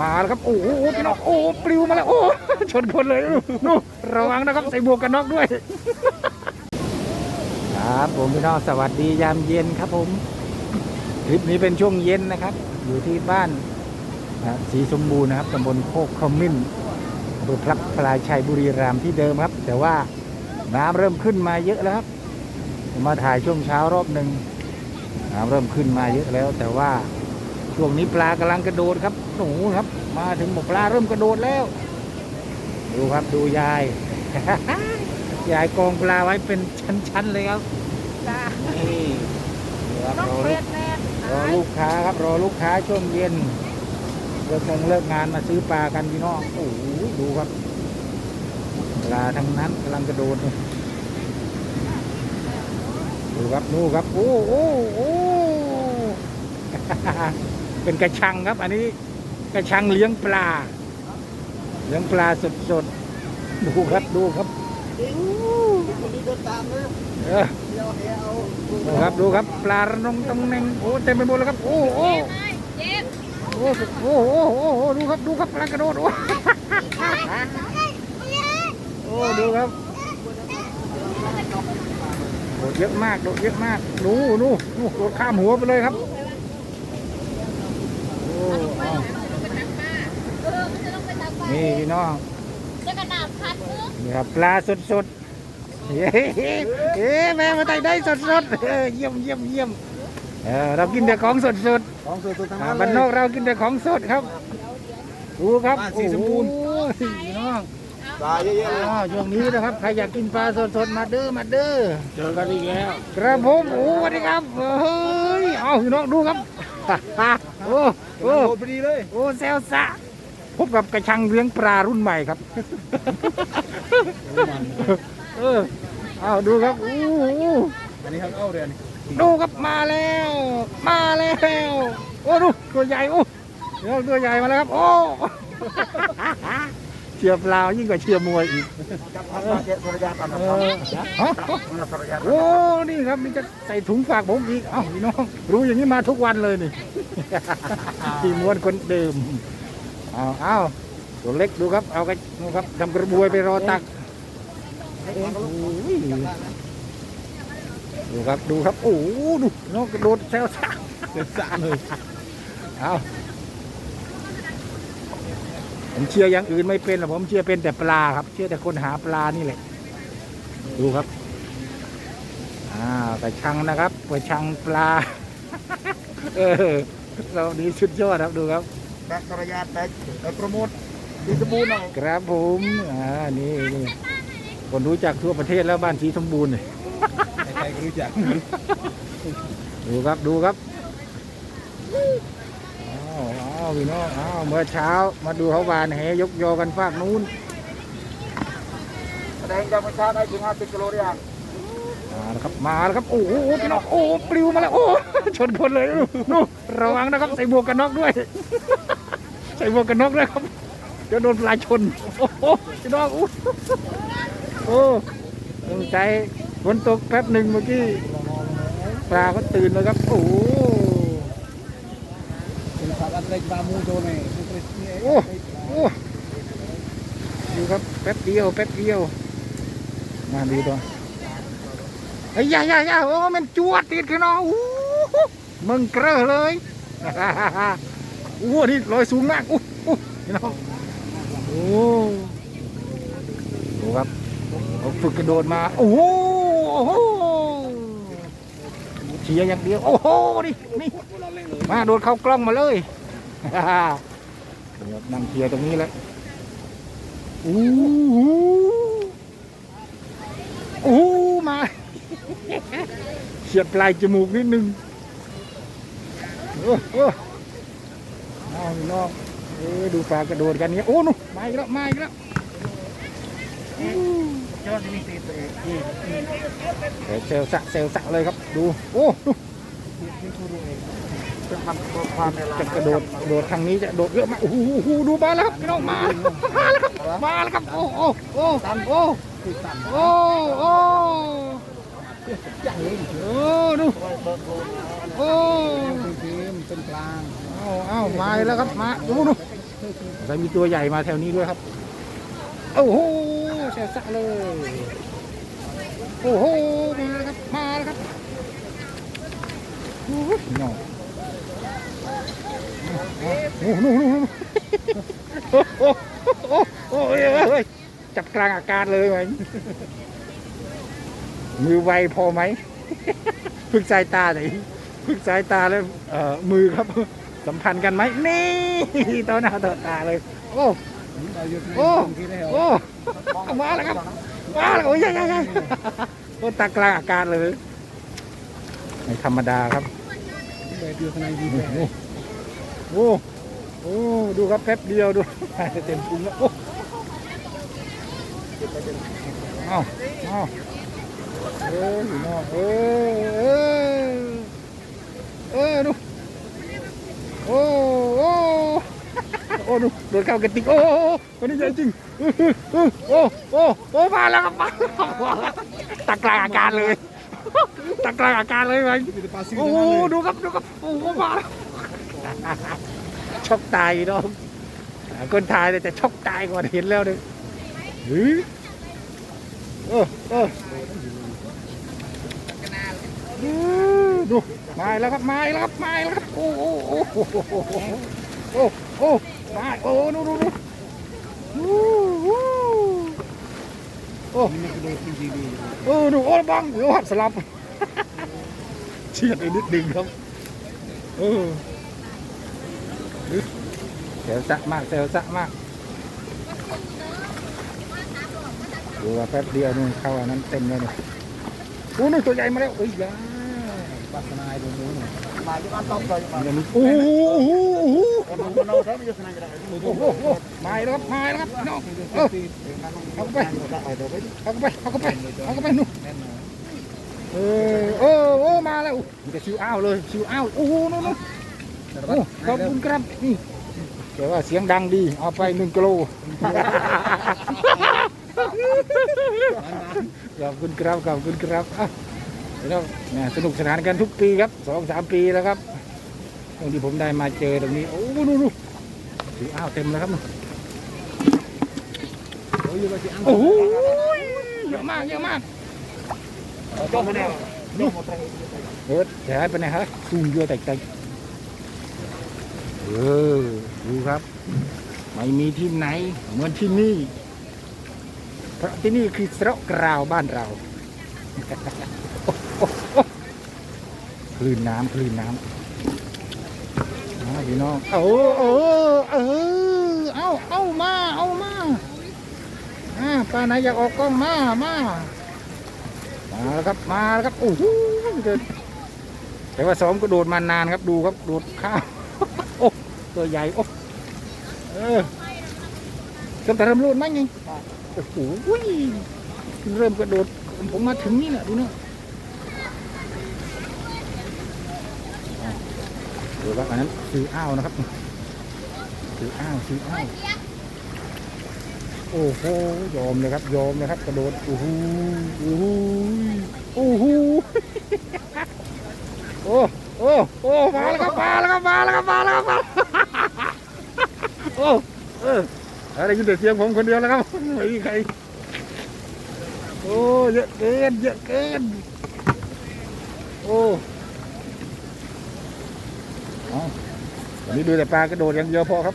มาแล้วครับโอ้โหพี่น้องโอ้ปลิวมาแล้วโอ้ชนคนเลยนู่ระวังนะครับใส่หมวกกันน็อกด้วย ครับผมพี่น้องสวัสดียามเย็นครับผมคลิปนี้เป็นช่วงเย็นนะครับ อยู่ที่บ้านนะศรีสมบูรณ์นะครับตำบลโคกขมิ้นอำเภอพระพลายชัยบุรีรัมย์ที่เดิมครับ แต่ว่าน้ำเริ่มขึ้นมาเยอะแล้วครับมาถ่ายช่วงเช้ารอบหนึ่งน้ำเริ่มขึ้นมาเยอะแล้ว แต่ว่า ช่วงนี้ปลากำลังกระโดดครับหนูครับ มาถึงบอกปลาเริ่มกระโดดแล้ว ดูครับดูยาย ยายกองปลาไว้เป็นชั้นๆเลยครับจ้านี่ครับน้องรอเฟลูรกดแน่รอลูกค้าครับรอลูกค้าช่วงเย็นเลิกงงเลิกงานมาซื้อปลากันพี่น้องโอ้โหดูครับปลาทั้งนั้นกำลังกระโดดเลยดูครับนู่ครับโอ้โอ้โอ้ เป็นกระชังครับ อันนี้กระชังเลี้ยงปลา เลี้ยงปลาสดๆดูครับดูครับดูครับดูครับ ปลารงตำแหน่งโอ้เต็มไปหมดแล้วครับ โอ้โอ้โอ้โอ้โอ้โอ้ดูครับดูครับปลากระโดดโอ้โอ้ดูครับโดดเยอะมากโดดเยอะมากดูดูดูโดดข้ามหัวไปเลยครับ อ้เอาเออมันจะต้องไปตักปลานี่พี่น้องจะกระนาบพัดมือนี่ครับปลาสดสดๆเฮ้เฮ้แม่มาไต่ได้สดสดๆเออเยี่ยมเยี่ยมเยี่ยมเออเรากินแต่ของสดสดๆของส่วนตัวทั้งอ่านั้นบ้านนอกเรากินแต่ของสดครับดูครับบ้านสีชมพู โอ้ยพี่น้องปลาเยอะๆเลยอ้าวช่วงนี้นะครับใครอยากกินปลาสดๆมาเด้อมาเด้อ เจอกันอีกแล้วกระผมโอ้สวัสดีครับเฮ้ยเอาพี่น้องดูครับ โอ้โอ้โดดพอดีเลยโอ้แซวซะพบกับกระชังเลี้ยงปลารุ่นใหม่ครับ เออเอาดูครับโอ้โหอันนี้ครับเอาเรือนดูครับมาแล้ว มาแล้วโอ้ดูตัวใหญ่โอ้เดี๋ยวตัวใหญ่มาแล้วครับ โอ้ เชียร์เปล่ายิ่งกว่าเชียร์มวยอีกจับพันมาเจ็ดภรรยาตามเอน้ำอฮะพันภรรยาโอ้นี่ครับนี่จะใส่ถุงฝากผมอีกเอ้าพี่น้อง รู้อย่างนี้มาทุกวันเลยนี่พี่มวนคนเดิมเอาเอาตัวเล็กดูครับ เอากระดูครับทำกระบวยไปรอตักโอ้ยดูครับดูครับ โอ้โหดูน้องกระโดดแซวซ่าเป็นสามเลยเอา ผมเชื่ออย่างอื่นไม่เป็นหรอกผมเชื่อเป็นแต่ปลาครับ เชื่อแต่คนหาปลานี่แหละ ดูครับ อ่ากระชังนะครับกระชังปลา เออเราดีชุดยอดครับดูครับแบกภรรยาแบกแบกโปรโมทดีสมบูรณ์หน่อยครับผมอ่านี่นี่คนรู้จักทั่วประเทศแล้วบ้านสีสมบูรณ์นี่ใครๆก็รู้จัก ดูครับดูครับอ้าวอ้าว พี่น้องอ้าวเมื่อเช้ามาดูเขาวานแหยกยอกันฟากนู้นแสดงจากประชาได้ถึง50กิโลหรือยังมาแล้วครับมาแล้วครับโอ้โหพี่น้องโอ้ปลิวมาแล้วโอ้ชนคนเลยนู่นระวังนะครับใส่หมวกกันน็อกด้วย ใส่หมวกกันน็อกด้วยครับเดี๋ยวโดนปลาชนโอ้โหพี่น้องอู้โอ้สงใจฝนตกแป๊บหนึ่งเมื่อกี้ปลาก็ตื่นเลยครับโอ้ โอ้โอ้ดูครับแป๊บเดียวแป๊บเดียว มาดูตัวไอ้ยยายายาโอ้มันจวดติดขึ้นเนาะอู้มึงเกลอเลยโอ้นี่ลอยสูงมากอู้อู้พี่น้องโอ้ดูครับเขาฝึกกระโดดมาโอ้โหโอ้โหเชียร์อย่างเดียวโอ้โหนี่นี่มาโดดเข้ากล้องมาเลย เดี๋ยวนั่งเชียร์ตรงนี้แล้วอู้หูอู้มาเฉียดปลายจมูกนิดนึงโอ้โอ้เอาพี่น้องเอ้ยดูปลากระโดดกันเนี่ยโอ้นู่นมาอีกแล้วมาอีกแล้วอู้เจ้าที่นี่ตีตัวเองเซลสะเซลสะเลยครับ ดู โอ้ดู เป็นพันตัวความจะกระโดดโดดทางนี้จะโดดเยอะมากโอ้โหดูมาแล้วครับพี่น้องมามาแล้วครับมาแล้วครับโอ้โอ้โอ้โอ้โอ้โอ้โอ้ดูโอ้เป็นกลางเอาเอามาแล้วครับมาดูดูใส่มีตัวใหญ่มาแถวนี้ด้วยครับโอ้โหแซ่บสะเลยโอ้โหมาแล้วครับมาแล้วครับโอ้ยน้อง โอ้โหนู่นนู่นโอ้โหโอ้โหโอ้โหเอ้ยจับกลางอากาศเลยไหมมือไวพอไหมพึ่งสายตาไหนพึ่งสายตาแล้วเอ่อมือครับ สัมพันธ์กันไหมนี่ต่อหน้าต่อตาเลย โอ้โอ้โอ้มาแล้วครับมาแล้วโอ้ยใหญ่ใหญ่ใหญ่โอ้ตากลางอากาศเลยไม่ธรรมดาครับ โอ้โอ้ดูครับแป๊บเดียวดูเต็มพุงแล้วโอ้เอ้าเอ้าเอออยู่นอกเออเออเออดูโอ้โอ้โอ้ดูโดนเข้ากระติกโอ้โอ้โอ้คนนี้ใหญ่จริงโอ้โอ้โอ้มาแล้วครับมาตากลางอาการเลยตากลางอาการเลยไหมโอ้ดูครับดูครับโอ้มาแล้ว ช็อกตายเนาะคนถ่ายเนี่ยจะช็อกตายก่อนเห็นแล้วเลยเฮ้ยเออเออเออดูมาแล้วครับมาแล้วครับมาแล้วครับโอ้โหโอ้โหโอ้โหมาโอ้ดูดูดูโอ้โหโอ้นี่คือโดนจริงๆดีเออดูโอ้บังเดี๋ยวหัดสลับเชียดไปนิดนึงครับเออ เซลซะมากเซลซะมาก ดูว่าแป๊บเดียวนู่นเข้าอันนั้นเต็มเลยเนี่ยโอ้นู่นตัวใหญ่มาแล้วเอ้ยยาปัสนายโดนนู้นมาที่บ้านต้องเลยมาเดี๋ยวนี้โอ้โหโอ้โหโอ้โหคนนู้นเราถ้าไม่จะสนาโอ้โหมาแล้วครับมาแล้วครับน้องเออเอาไปเอาไปเอาเข้าไปเอาเข้าไปเข้าไปนู่นเออเออโอ้มาแล้วมันจะชิวอ้าวเลยชิวอ้าวโอ้โหนู่นนู่นขอบคุณครับนี่ แต่ว่าเสียงดังดี เอาไปหนึ่งกิโลขอบคุณครับขอบคุณครับอะเดี๋ยวเราเนี่ยสนุกสนานกันทุกปีครับสองสามปีแล้วครับตรงที่ผมได้มาเจอตรงนี้ โอ้ดูดูสีอ้าวเต็มแล้วครับโอ้ยว่าจะอังโอ้โหเยอะมากเยอะมากจ้องมาแล้วจ้องมาตรงเออจะให้ไปไหนฮะซูมเยอะแต่ใจ เออ ดูครับ ไม่มีที่ไหน เหมือนที่นี่ เพราะที่นี่คือสระกราวบ้านเรา คลื่นน้ำคลื่นน้ำมาพี่น้องเออเออเออเอาเอามาเอามาอ่าป้าไหนอยากออกกล้องมามามาแล้วครับมาแล้วครับโอ้โหเดินแต่ว่าซ้อมก็โดดมานานครับดูครับโดดข้าว ตัวใหญ่โอ้เออเริ่มแต่เริ่มรูดไหมไงโอ้โหเริ่มกระโดดผมมาถึงนี่แหละดูเนี่ยเดี๋ยวว่าอันนั้นคืออ้าวนะครับคืออ้าวคืออ้าวโอ้โหยอมเลยครับยอมเลยครับกระโดดโอ้โหโอ้โหโอ้โหโอ้โอ้โอ้มาแล้วครับมาแล้วครับมาแล้วครับมาแล้วครับาล อ้เอออะไรยินแต่เสียงผมคนเดียวแล้วครับไม่มีใครโอ้เยอะเกินเยอะเกินโอ้อาวันนี้ดูแต่ปลากระโดดอย่างเดียวพอครับ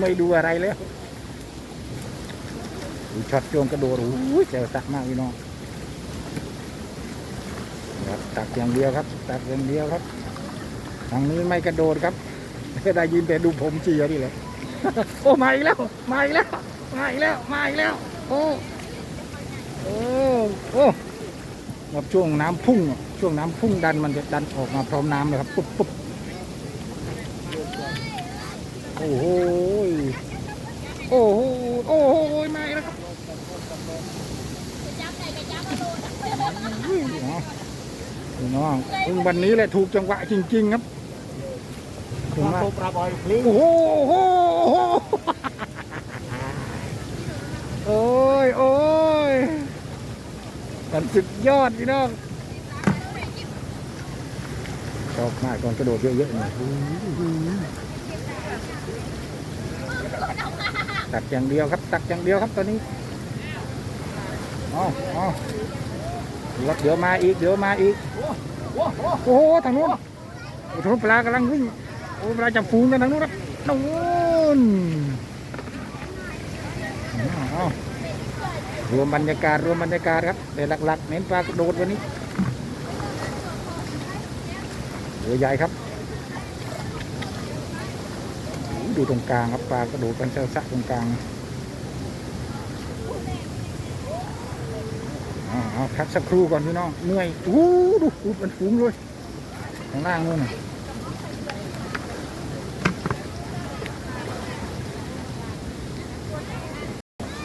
ไม่ดูอะไรแล้วดูช็อตโจงกระโดดโอ้ยแซวตักมากพี่น้องครับตักอย่างเดียวครับ ตักอย่างเดียวครับทางนี้ไม่กระโดดครับไม่ได้ยินแต่ดูผมเชียนี่แหละ โอ้มาอีกแล้วมาอีกแล้วมาอีกแล้วมาอีกแล้ว โอ้โอ้โอ้แบบช่วงน้ำพุ่งอะช่วงน้ำพุ่งดันมันจะดันออกมาพร้อมน้ำเลยครับปุ๊บปุ๊บโอ้โหโอ้โหโอ้โหมาอีกแล้วครับจับไหนไปจับมาโดนอุ้ยเนาะพี่น้องเพิ่งวันนี้แหละถูกจังหวะจริง ๆ ครับ ถึงว่าโตปราบอยพลิ้งโอ้โหโอ้โหโอ้โหโอ้ยโอ้ยกันสุดยอดพี่น้องชอบมากตอนกระโดดเยอะๆหน่อยตักอย่างเดียวครับ ตักอย่างเดียวครับตอนนี้อ๋ออ๋อครับเดี๋ยวมาอีก เดี๋ยวมาอีก โอ้โหทางนู้นโอ้ทางนู้นปลากำลังวิ่งโอ้ปลาจับฟูงกันทางนู้นครับนู้นรวมบรรยากาศรวมบรรยากาศครับแต่หลักๆ เน้นปลากระโดดวันนี้ตัวใหญ่ครับดูตรงกลางครับปลากระโดดกันเซลซะตรงกลางเอาเอาพักสักครู่ก่อนพี่น้องเหนื่อยโอ้ดูดูเป็นฝูงเลยข้างล่างนู่นน่ะ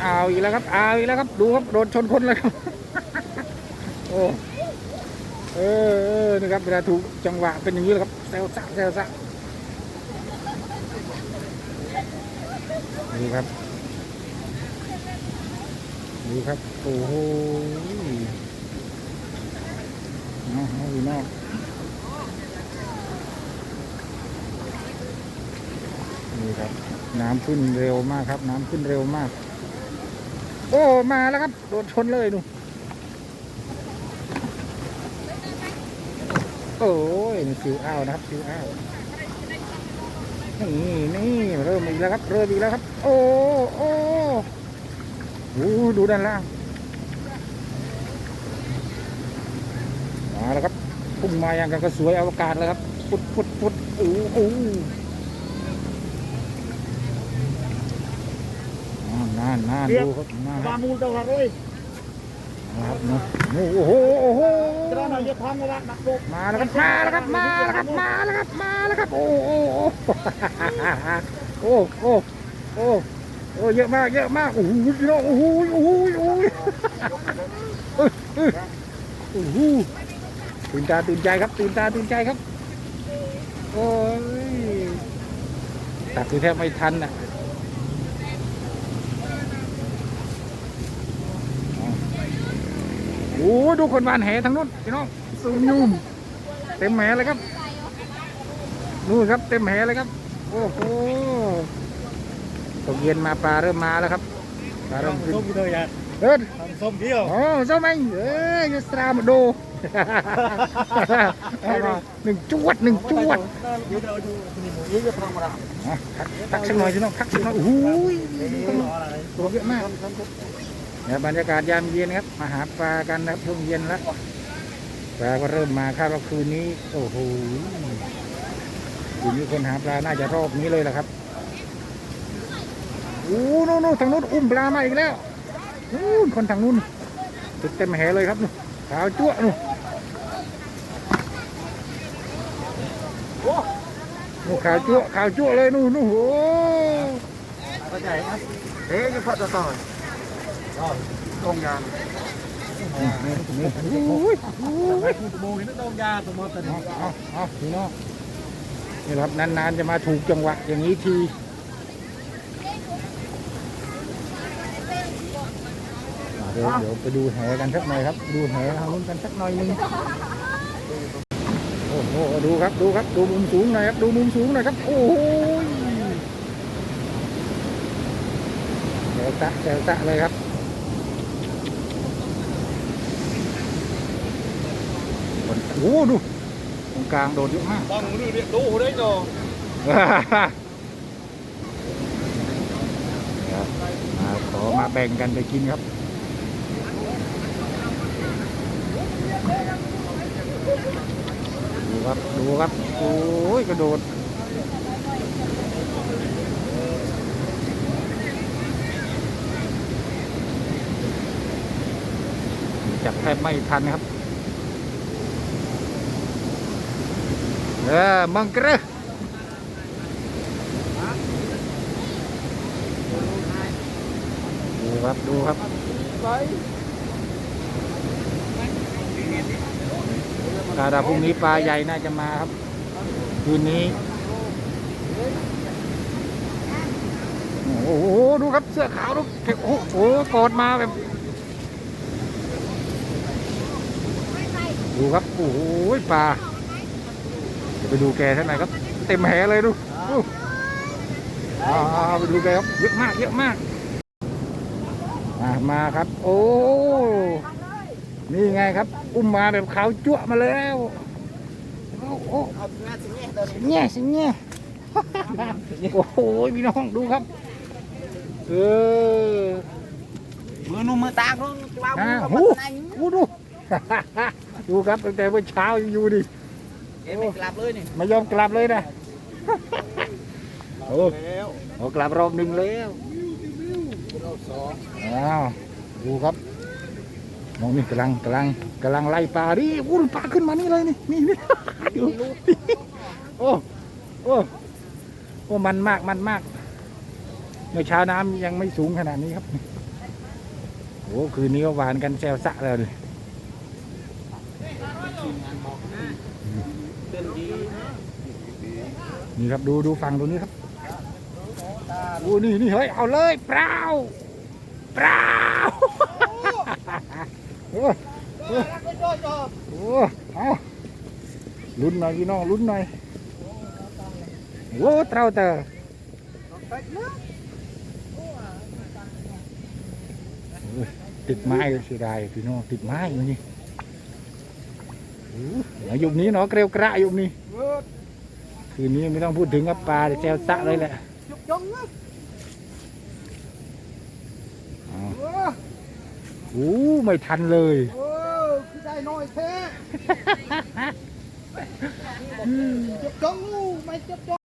เอาอีกแล้วครับเอาอีกแล้วครับ ดูครับโดนชนคนเลยครับโอ้เออเออนี่ครับเวลาถูกจังหวะเป็นอย่างนี้เลยครับเซลซะเซลซะนี่ครับนี่ครับโอ้โหเอาเอาอยู่นอกนี่ครับน้ำขึ้นเร็วมากครับ น้ำขึ้นเร็วมาก โอ้มาแล้วครับ โดนชนเลยดูโอ้ยซิวอ้าวนะครับซิวอ้าวนี่นี่เริ่มอีกแล้วครับ เริ่มอีกแล้วครับ โอ้โอ้โหดูด้านล่างมาแล้วครับพุ่งมาอย่างกับกระสวยอวกาศเลยครับ พุดพุดพุดโอ้โอ้อ่า นานนานดูครับนานคมารับมูลเท่าไหร่นะครับเนอะโอ้โหโอ้โหกระนั้นจะทำอะไรนักโลกมาแล้วครับมาแล้วครับมาแล้วครับมาแล้วครับมาแล้วครับโอ้โอ้โอ้โอ้โอ้โอ้โอ้เยอะมากเยอะมากโอ้โหพี่น้องโอ้โหโอ้โหโอ้โหโอ้โหตื่นตาตื่นใจครับตื่นตาตื่นใจครับโอ้ยตักคือแทบไม่ทันน่ะ โอ้ดูคนวานแหทางนู้นพี่น้องซูมยูมเต็มแหเลยครับนู่นครับเต็มแหเลยครับ โอ้โหตกเย็นมาปลาเริ่มมาแล้วครับปลาเริ่มขึ้นส้มเลยอะเอิ้นทำส้มเที่ยวโอ้เจ้าแม่งเอ้ยยสตรามาโดเอามาหนึ่งจวดหนึ่งจวดเดี๋ยวเราดูนี่หมูยี่จะทำอะไรอะพักพักสักหน่อยพี่น้องพักสักหน่อยโอ้โหอะไรตัวเยอะมากเนี่ยบรรยากาศยามเย็นครับมาหาปลากันนะครับช่วงเย็นแล้วปลาก็เริ่มมาคาดว่าคืนนี้ โอ้โหคืนนี้คนหาปลาน่าจะรอบนี้เลยแหละครับโอ้โน่นโน่นทางนู้นอุ้มปลามาอีกแล้วนู่นคนทางนู้นติดเต็มแหเลยครับนู่นขาวจั่วนู่นนู่นขาวจั่วขาวจั่วเลยนู่นนู่นโอ้เข้าใจครับเอ๊ะจะพอจะต่อ ยตรงยานโอ้ยโอ้ยโมงนี่ตรงยาตัวมอเตอร์เอาเอาเอาพี่น้องนี่ครับนานๆจะมาถูกจังหวะอย่างนี้ทีอ่าเดี๋ยวเดี๋ยวไปดูแหกันสักหน่อยครับ ดูแหทางนู้นกันสักหน่อยหนึงโอ้โหดูครับดูครับดูมุมสูงหน่อยครับดูมุมสูงหน่อยครับโอ้ยแซวตะแซวตะเลยครับ โอ้โหดูตรงกลางโดดเยอะมากต้องดูดิดูได้เนาะครับมาขอมาแบ่งกันไปกินครับดูครับดูครับโอ้ยกระโดดจับแทบไม่ทันนะครับ เออมังกรดูครับ ดูครับถ้าดาพรุ่งนี้ปลาใหญ่น่าจะมาครับ คืนนี้ โอ้โห ดูครับ เสื้อขาวดูโอ้โหกอดมาแบบ ดูครับ โอ้โหปลา ไปดูแกท่านไหนอยครับ เต็มแหเลยดูดูเอาเอาเอาไปดูกันครับเยอะมากเยอะมากอะมาครับ โอ้นี่ไงครับ อุ้มมาแบบขาวจั่วะมาแล้วโอ้โอ้เอางานสิ่งนี้ตัวนี้แง่สิแง่โอ้โหพี่น้องดูครับ เออมือนุ่มมือตากนุ่มวางอ่ามืหูอกับมันหูดูดูครับตั้งแต่เมื่อเช้ายังอยู่ดิ เอ็มไม่กลับเลยนี่ไม่ยอมกลับเลยนะโอ้แล้วโอ้กลับรอบหนึ่งแล้วรอบสองอ้าวดูครับน้องนี่กำลังกำลังกำลังไล่ปลาดิอู้ปลาขึ้นมานี่เลยนี่นี่นี่ดูโอ้โอ้โอ้มันมากมันมากเมื่อเช้าน้ำยังไม่สูงขนาดนี้ครับโอ้คืนนี้ก็หวานกันแซวสะเลยเต้ นี่ครับดูดูฝั่งตรงนี้ครับโอ้นี่นี่เฮ้ยเอาเลยเปล่าเปล่าโอ้โอ้โอ้เอาลุ้นหน่อยพี่น้องลุ้นหน่อยโอ้เต้าเตอโอ้ยติดไม้เสียดายพี่น้องติดไม้อยู่นี่ อ้ยยุคนี้เนาะเกลียวกระยุคนี้คืนนี้ไม่ต้องพูดถึงกับปลาแซวสะเลยแหละจุกจงนะเอาโอ้ไม่ทันเลยโอ้คือได้น้อยแท้จุกจงลูกไม่จุกจง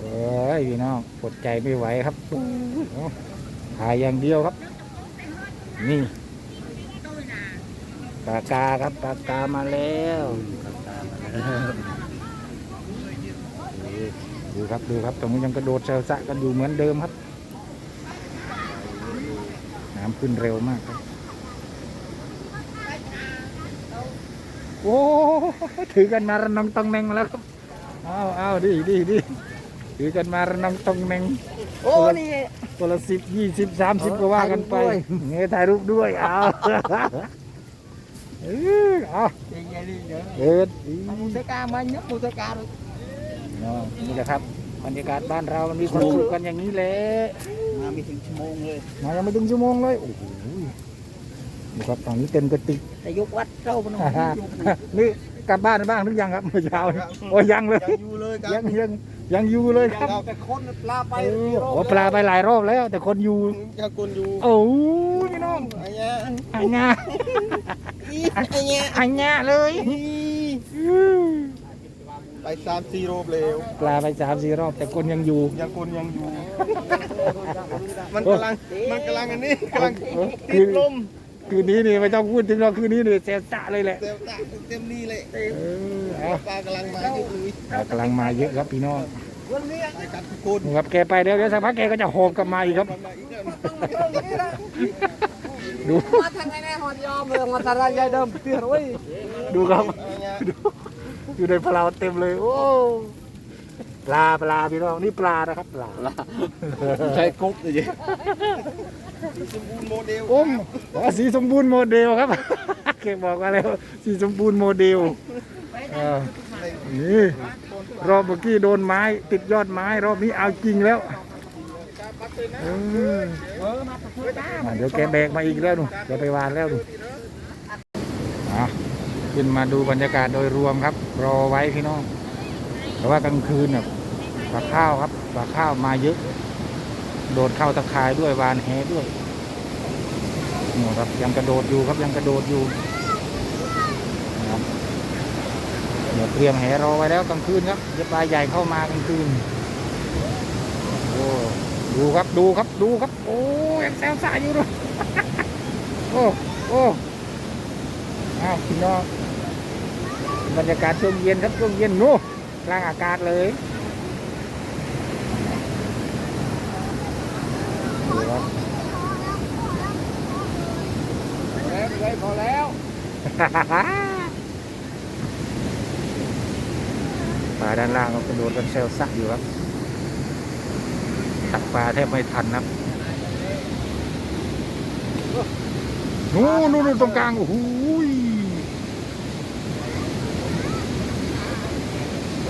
เอ้ยพี่น้องปวดใจไม่ไหวครับเอาถ่ายอย่างเดียวครับ นี่ปลากาครับปลากามาแล้ว ดูครับดูครับตรงนี้ยังกระโดดแซวสะกันอยู่เหมือนเดิมครับ น้ำขึ้นเร็วมากครับ โอ้ถือกันมาระนองตองแนงมาแล้วครับเอาเอาดีดีดีถือกันมาระนองตองแนงโอ้นี่ตัวละสิบยี่สิบสามสิบก็ว่ากันไปถ่ายรูปด้วยเงี้ยถ่ายรูปด้วยเอาเออเอยังไงนี่เนาะเอ็ดอีมูเซกามาเยอะมูเซกาเลยนาะนี่แหละครับบรรยากาศบ้านเรามันมีความสุขกันอย่างนี้แหละ มาไม่ถึงชั่วโมงเลยมายังไม่ถึงชั่วโมงเลยโอ้โหดูครับฝั่งนี้เต็มกระติกแต่ยกวัดเจ้าพนมนี่ กลับบ้านบ้างหรือยังครับเมื่อเช้านี่โอ้ยังเลย ยังอยู่เลยครัยังยังยังอยู่เลยครับเราแต่คนปลาไปเออโอ้ปลาไปหลายรอบแล้ว แต่คนอยู่ ยังคนอยู่โอ้ยพี่น้องไอ้เนี้ยอันงาไอ้เนี้ยอันงาเลยอื้อไปสามสี่รอบเร็วปลาไปสามสี่รอบ แต่คนยังอยู่ ยังคนยังอยู่ มันกำลังมันกำลังอันนี้กำลังเออติดลม คืนนี้นี่ไม่ต้องพูดถึงหรอกคืนนี้นี่แสบตะเลยแหละเต็มตาเต็มนี่เลยเออเอาปลากำลังมาเยอะเลยปลากำลังมาเยอะครับพี่น้องวันนี้ไปกับทุกคนนี่ครับแกไปเดี๋ยวเดี๋ยวสักพักแกก็จะหอบกลับมาอีกครับมาอีกแล้วดูมาทางไหนแน่ฮอดยอมเลยมาตารางยายเดิมเตี้ยเว้ยดูครับดูอยู่ในปลาเต็มเลยโอ้ ปลาปลาพี่น้องนี่ปลานะครับปลาใช้กบเลยสมบูรณ์โมเดลโอ้มอ๋อสีสมบูรณ์โมเดลครับเกบอกมาแล้วสีสมบูรณ์โมเดลเออนี่รอบเมื่อกี้โดนไม้ติดยอดไม้รอบนี้เอาจริงแล้วเอออะเดี๋ยวแกแบกมาอีกแล้วหนูแกไปวานแล้วหนูอะขึ้นมาดูบรรยากาศโดยรวมครับ รอไว้พี่น้อง แต่ว่ากลางคืนเนี่ยปลาข้าวครับปลาข้าวมาเยอะ โดดเข้าตะข่ายด้วยวานแหด้วยนี่ครับยังกระโดดอยู่ครับยังกระโดดอยู่นะครับเดี๋ยวเตรียมแหรอไว้แล้วกลางคืนครับเดี๋ยวปลาใหญ่เข้ามากลางคืนโอ้ดูครับดูครับดูครับ โอ้ยังแซวสายอยู่ด้วยโอ้โอ้อ้าวพี่น้องบรรยากาศช่วงเย็นครับช่วงเย็นนู้ กลางอากาศเลยดูครับเลยพอแล้วปลาด้านล่างก็กระโดดกันเซลซักอยู่ครับตักปลาแทบไม่ทันครับนู่นนู่นนู่นตรงกลางโอ้โหย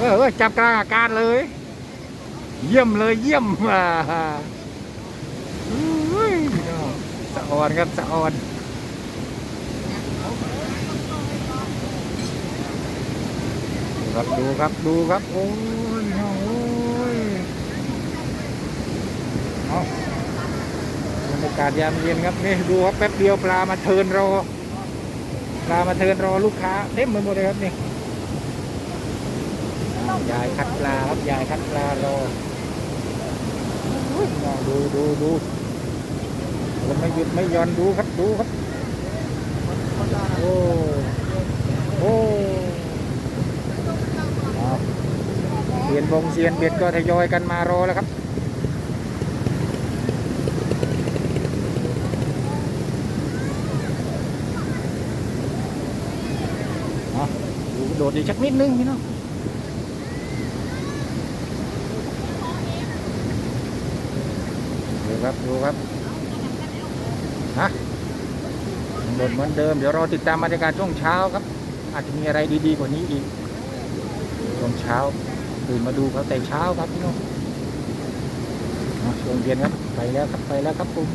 เออเออจับกลางอากาศเลย เยี่ยมเลยเยี่ยมอ่าสะออนครับสะออนครับดูครับดูครับโอ้ยโอ้ยเอาบรรยากาศยามเย็นครับนี่ดูครับแป๊บเดียวปลามาเทิร์นรอปลามาเทิร์นรอลูกค้าเต็มไปหมดเลยครับนี่ ยายคัดปลาครับยายคัดปลารอดูดูดูแล้วไม่หยุดไม่หย่อนดูครับดูครับ โอ้โอ้เอาเสียนบงเสียนเบ็ดก็ทยอยกันมารอแล้วครับเอาดูโดดอีกสักนิดนึงพี่น้อง ครับดูครับฮะหมดเหมือนเดิมเดี๋ยวรอติดตามบรรยากาศช่วงเช้าครับ อาจจะมีอะไรดีๆกว่านี้อีกช่วงเช้าตื่นมาดูเขาแต่เช้าครับพี่น้องช่วงเย็นครับไปแล้วครับไปแล้วครับผม